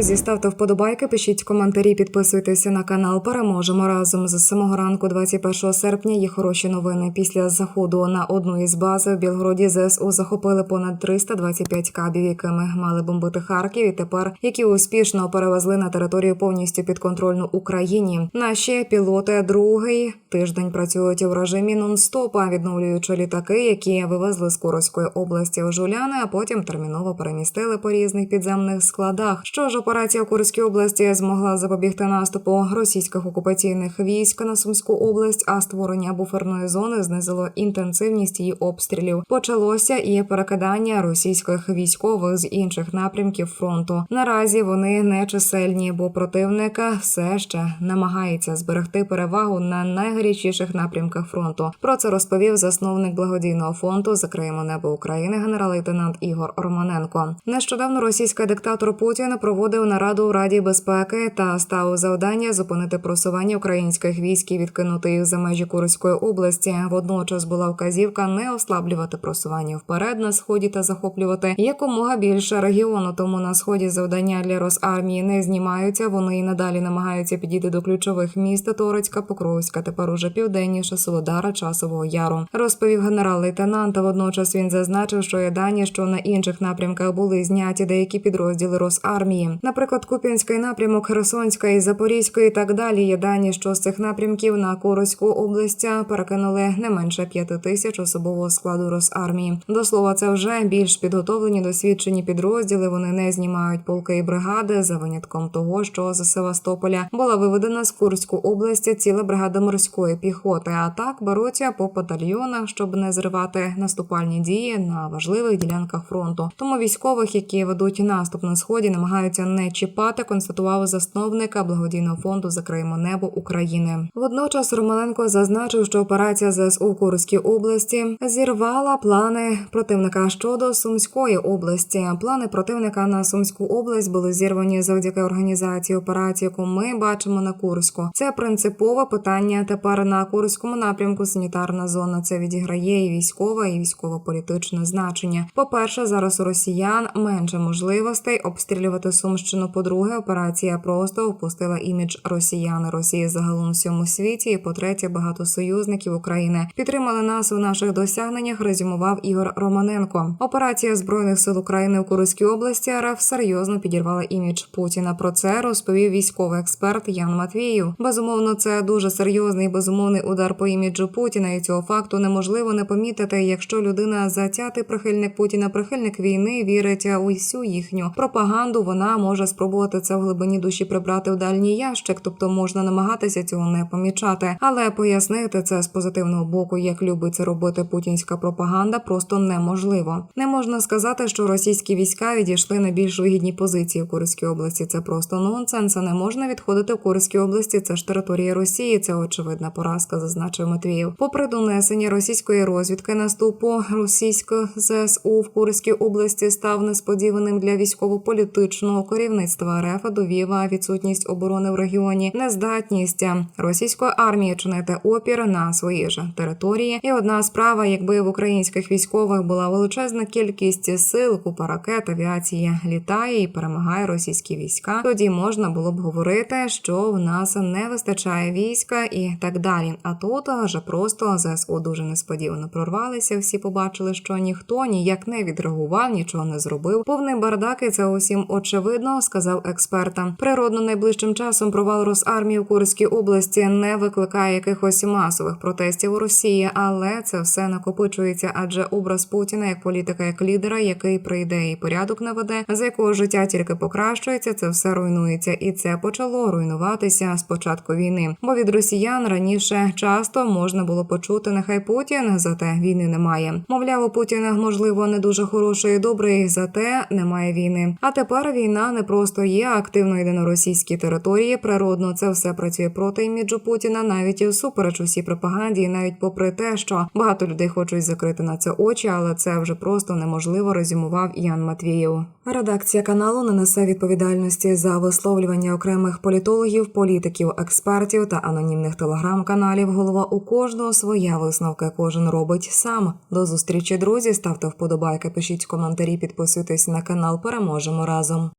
Друзі, ставте вподобайки, пишіть коментарі, підписуйтеся на канал. Переможемо разом з самого ранку, 21 серпня. Є хороші новини. Після заходу на одну із баз в Білгороді ЗСУ захопили понад 325 кабів, якими мали бомбити Харків. І тепер які успішно перевезли на територію повністю підконтрольну Україні. Наші пілоти другий тиждень працюють у режимі нон-стопа, відновлюючи літаки, які вивезли з Курської області у Жуляни, а потім терміново перемістили по різних підземних складах. Що ж операція в Курській області змогла запобігти наступу російських окупаційних військ на Сумську область, а створення буферної зони знизило інтенсивність її обстрілів. Почалося і перекидання російських військових з інших напрямків фронту. Наразі вони не чисельні, бо противника все ще намагається зберегти перевагу на найгарячіших напрямках фронту. Про це розповів засновник благодійного фонду Закриємо небо України генерал-лейтенант Ігор Романенко. Нещодавно російський диктатор Путін проводив нараду у Раді безпеки та ставив завдання зупинити просування українських військ і відкинути їх за межі Курської області. Водночас була вказівка не ослаблювати просування вперед на сході та захоплювати якомога більше регіону. Тому на сході завдання для Росармії не знімаються. Вони і надалі намагаються підійти до ключових міст Торецька, Покровська, тепер уже південніше Солодара, Часового Яру. Розповів генерал-лейтенант. Водночас він зазначив, що є дані, що на інших напрямках були зняті деякі підрозділи Росармії. Наприклад, Куп'янський напрямок, Херсонська і Запорізька і так далі. Є дані, що з цих напрямків на Курську область перекинули не менше п'яти тисяч особового складу Росармії. До слова, це вже більш підготовлені досвідчені підрозділи. Вони не знімають полки і бригади за винятком того, що з Севастополя була виведена з Курську область ціла бригада морської піхоти. А так беруться по батальйонах, щоб не зривати наступальні дії на важливих ділянках фронту. Тому військових, які ведуть наступ на сході, намагаються не чіпати. Констатував засновника благодійного фонду Закриємо небо України. Водночас Романенко зазначив, що операція ЗСУ в Курській області зірвала плани противника щодо Сумської області. Плани противника на Сумську область були зірвані завдяки організації операції, яку ми бачимо на Курську. Це принципове питання. Тепер на Курському напрямку санітарна зона це відіграє і військове, і військово-політичне значення. По перше, зараз у росіян менше можливостей обстрілювати Сумщину. По-друге, операція просто впустила імідж росіян Росії загалом у всьому світі. І по-третє, багато союзників України підтримали нас у наших досягненнях. Резюмував Ігор Романенко. Операція збройних сил України у Курській області РФ серйозно підірвала імідж Путіна. Про це розповів військовий експерт Ян Матвіїв. Безумовно, це дуже серйозний безумовний удар по іміджу Путіна. І цього факту неможливо не помітити, якщо людина затятий прихильник Путіна, прихильник війни вірить у всю їхню пропаганду. Вона може спробувати це в глибині душі прибрати в дальній ящик, тобто можна намагатися цього не помічати, але пояснити це з позитивного боку, як любить це робити путінська пропаганда, просто неможливо. Не можна сказати, що російські війська відійшли на більш вигідні позиції в Курській області. Це просто нонсенс. Не можна відходити в Курській області. Це ж територія Росії. Це очевидна поразка, зазначив Матвіїв. Попри донесення російської розвідки наступу російського ЗСУ в Курській області став несподіваним для військово-політичного керівництва РФ довів відсутність оборони в регіоні, нездатність російської армії чинити опір на своїй ж території. І одна справа, якби в українських військових була величезна кількість сил, купа ракет, авіації літає і перемагає російські війська, тоді можна було б говорити, що в нас не вистачає війська і так далі. А тут вже просто ЗСУ дуже несподівано прорвалися. Всі побачили, що ніхто ніяк не відреагував, нічого не зробив. Повний бардак, і це усім очевидно, сказав експерта. Природно, найближчим часом провал Росармії в Курській області не викликає якихось масових протестів у Росії, але це все накопичується, адже образ Путіна як політика, як лідера, який прийде і порядок наведе, за якого життя тільки покращується, це все руйнується, і це почало руйнуватися з початку війни. Бо від росіян раніше часто можна було почути нехай Путін, зате війни немає. Мовляв, у Путіна можливо не дуже хороший і добрий, зате немає війни. А тепер війна не просто є а активно йде на російські території. Природно, це все працює проти іміджу Путіна, навіть і всупереч усій пропаганді, і навіть попри те, що багато людей хочуть закрити на це очі, але це вже просто неможливо. Резюмував Ян Матвієв. Редакція каналу не несе відповідальності за висловлювання окремих політологів, політиків, експертів та анонімних телеграм-каналів. Голова у кожного своя висновка. Кожен робить сам. До зустрічі, друзі. Ставте вподобайки, пишіть коментарі, підписуйтесь на канал. Переможемо разом.